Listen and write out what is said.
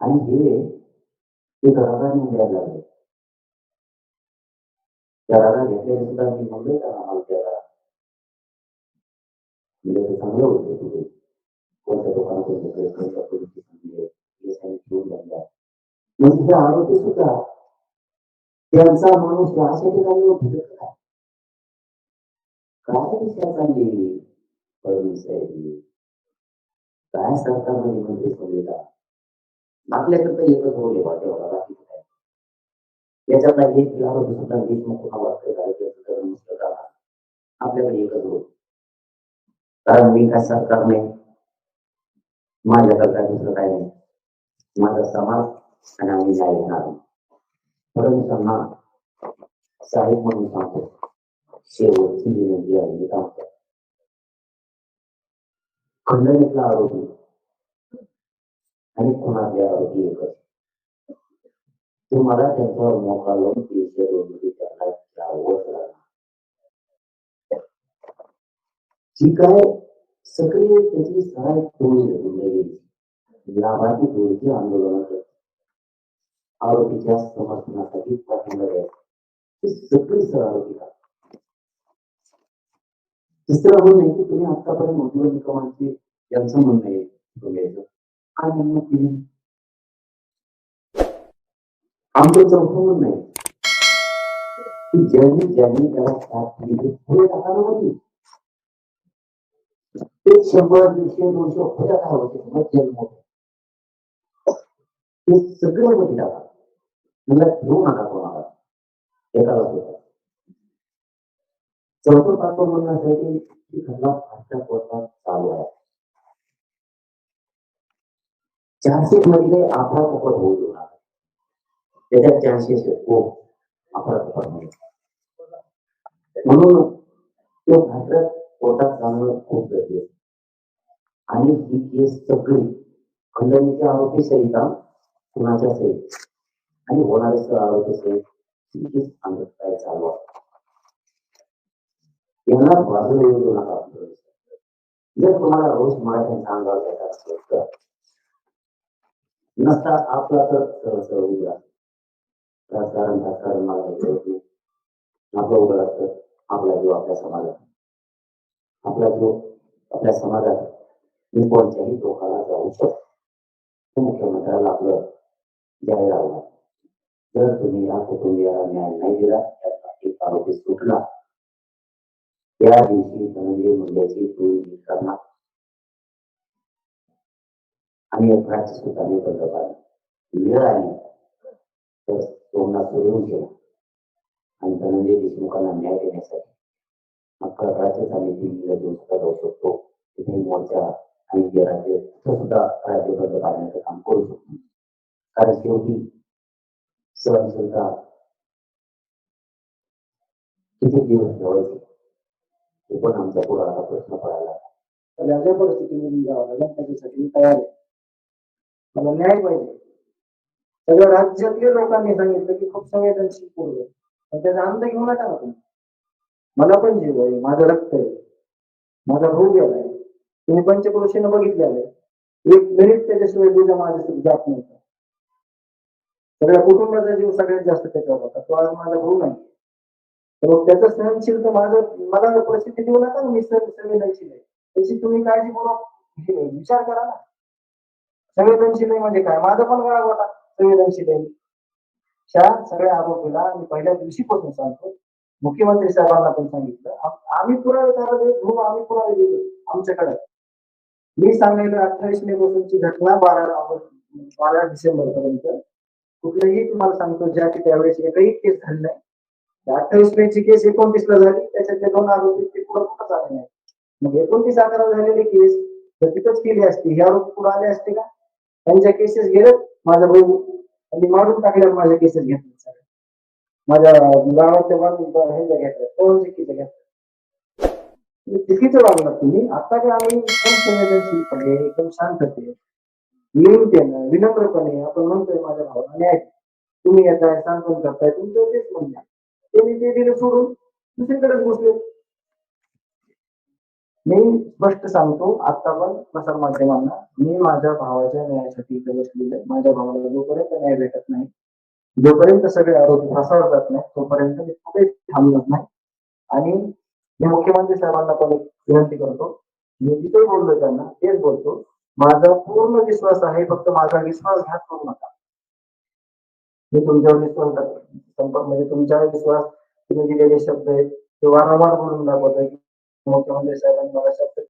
आणि हे ते घराला द्यायला लागले. त्या रागा घेतल्या सुद्धा मी म्हणले का आम्हाला त्याला. म्हणजे ते चांगलं होतं कुठे कोणत्या दुकानातून म्हणजे घेतले कोणत्या पोलिसी संधी आहे हे सगळे घेऊन बघल्या म्हणजे हे आरोपी सुद्धा त्यांचा माणूस या अशा ठिकाणी भेटत काय काय दिशा चालली फडणवीस साहेब काय सरकारमध्ये मंत्री संहिता आपल्याकडे एकच होऊ आहे वाटेवाला बाकीचं काय? याच्यातला एक लाभ सुद्धा देशमुख कुणावर काही झालं त्याचं कारण नुसतं करा आपल्याकडे एकच रोल कारण मी काय सरकारने माझ्याकडे काय दुसरं काय नाही. माझा समाज आणि आम्ही न्याय घेणार परंतु त्यांना साहेब म्हणून सांगतो शेवटची विनंती आहे मी सांगतो खंडणीतला आरोपी आणि खुनातले आरोपी एकच. तुम्हाला त्यांच्यावर मोका लावून तीनशे रोजी त्यांना जावंच लागणार जी काय सक्रिय त्याची सहाय्य टोळी गेली लाभार्थी टोळीची आंदोलन करते आरोपीच्या समर्थनासाठी पाठिंबा द्यायचा. हे सगळी सह आरोपी करतात. तिसरं म्हणणं आहे की तुम्ही आतापर्यंत उज्ज्वल निकमांची यांचं म्हणणं आहे. तुम्ही आमचं चौथं म्हणणं आहे की ज्यांनी ज्यांनी त्याला साथ दिली पुढे टाकायला होती ते शंभर दीडशे दोनशे होत्या काय होते मग जेल ते सगळे मध्ये टाका मला घेऊ नका कोणाला एकाला होता चौथं पाचवं म्हणण्यासाठी की ही घटना फारशा कोर्टात चालू आहे चारशे म्हणजे मधले आपला कपट होऊ देऊ त्याच्यात चान्सेस हो आपला कपट म्हणून तो भारतात कोर्टात जाणं खूप गरजेचं आणि ही केस सगळी खंडणीच्या आरोपी सहिता कुणाच्या सहित आणि होणारे सह आरोपी सहित ही केस सांगत काय चालू आहे. यांना बाजूला येऊ नका जर तुम्हाला रोज मराठ्यांचा अंगावर घ्यायचा असेल तर नसता आपला तर सरळ सरळ उघडा राजकारण राजकारण मला काही कळत नाही. उघड असतं आपला जीव आपल्या समाजात आपला जीव आपल्या समाजात मी कोणत्याही टोकाला जाऊ शकतो मुख्यमंत्र्याला आपलं जाहीर लावणार जर तुम्ही या कुटुंबियाला न्याय नाही दिला त्याचा एक आरोपी सुटला त्या दिवशी धनंजय मुंडेची टोळी करणार. आणि एक राज्य सुद्धा मी बंद पाहिजे वेळ आली तर सोमनाथ येऊन गेला आणि धनंजय देशमुखांना न्याय देण्यासाठी अख्खा राज्य समिती देऊन सुद्धा जाऊ शकतो तिथे मोर्चा आणि जे राज्य तिथं सुद्धा राज्य बंद पाडण्याचं काम करू शकतो कारण शेवटी सहनशीलता किती दिवस ठेवायचे ते पण आमच्या पुढे आता प्रश्न पडायला लागला. तर अशा परिस्थितीमध्ये जावं लागेल त्याच्यासाठी मी तयार आहे मला न्याय पाहिजे. सगळ्या राज्यातल्या लोकांनी सांगितलं की खूप संवेदनशील पूर्व पण त्याचा अंत घेऊ नका ना तुम्ही. मला पण जीव आहे माझं रक्त आहे माझा भाऊ गेलाय तुम्ही पंचक्रोशीनं बघितले आहे. एक मिनिट त्याच्याशिवाय तुझ्या माझ्यासोबत जात नव्हता. सगळ्या कुटुंबाचा जीव सगळ्यात जास्त त्याच्यावर होता. तो आज माझा भाऊ नाही. तर मग त्याचं सहनशील तर माझं मला परिस्थिती देऊ नका मी सं- संवेदनशील आहे. त्याची तुम्ही काळजीपूर्वक हे विचार करा ना. संवेदनशील आहे म्हणजे काय? माझा पण गळा गोटा संवेदनशील आहे त्या सगळ्या आरोपीला मी पहिल्या दिवशीपासून सांगतो. मुख्यमंत्री साहेबांना पण सांगितलं. आम्ही पुरावे त्याला देत आम्ही पुरावे दिले आमच्याकडे. मी सांगितलं अठ्ठावीस मे पासूनची घटना बारा ऑगस्ट बारा डिसेंबर पर्यंत. कुठलंही तुम्हाला सांगतो ज्या की त्यावेळेस एकही केस झाली नाही. अठ्ठावीस मे ची केस एकोणतीस ला झाली त्याच्यातले दोन आरोपी ते पुढे कुठं झाले नाही मग एकोणतीस अकरा झालेली केस जर तिथंच केली असती. हे आरोप पुढे आले असते का? त्यांच्या केसेस गेलेत माझा भाऊ त्यांनी मारून टाकल्यावर माझ्या केसेस घेतल्या सगळ्या माझ्या गावातल्या बांधून ह्याच्या घेतल्या दोन चिकीच्या घेतल्या म्हणजे चुकीचं तुम्ही. आता काय आम्ही एकदम संवेदनशीलपणे एकदम शांतते नियमतेनं विनम्रपणे आपण म्हणतोय माझ्या भावाला न्याय तुम्ही येताय सांगून करताय तुमचं तेच म्हणणं त्यांनी ते दिलं सोडून दुसरीकडेच घुसले. मी स्पष्ट सांगतो आता पण प्रसार माध्यमांना मी माझ्या भावाच्या न्यायासाठी इथे बसलेलं आहे. माझ्या भावाला जोपर्यंत न्याय भेटत नाही जोपर्यंत सगळे आरोप फसावत जात नाही तोपर्यंत मी कुठेच थांबणार नाही. आणि मी मुख्यमंत्री साहेबांना पण एक विनंती करतो मी जिथे बोललो त्यांना तेच बोलतो माझा पूर्ण विश्वास आहे फक्त माझा विश्वासघात करू नका. मी तुमच्यावर विश्वास संपर्क म्हणजे तुमच्यावर विश्वास तुम्ही दिलेले शब्द आहेत ते वारंवार बोलून दाखवतोय. आहे मुख्यमंत्री साहेबांनी मला शब्द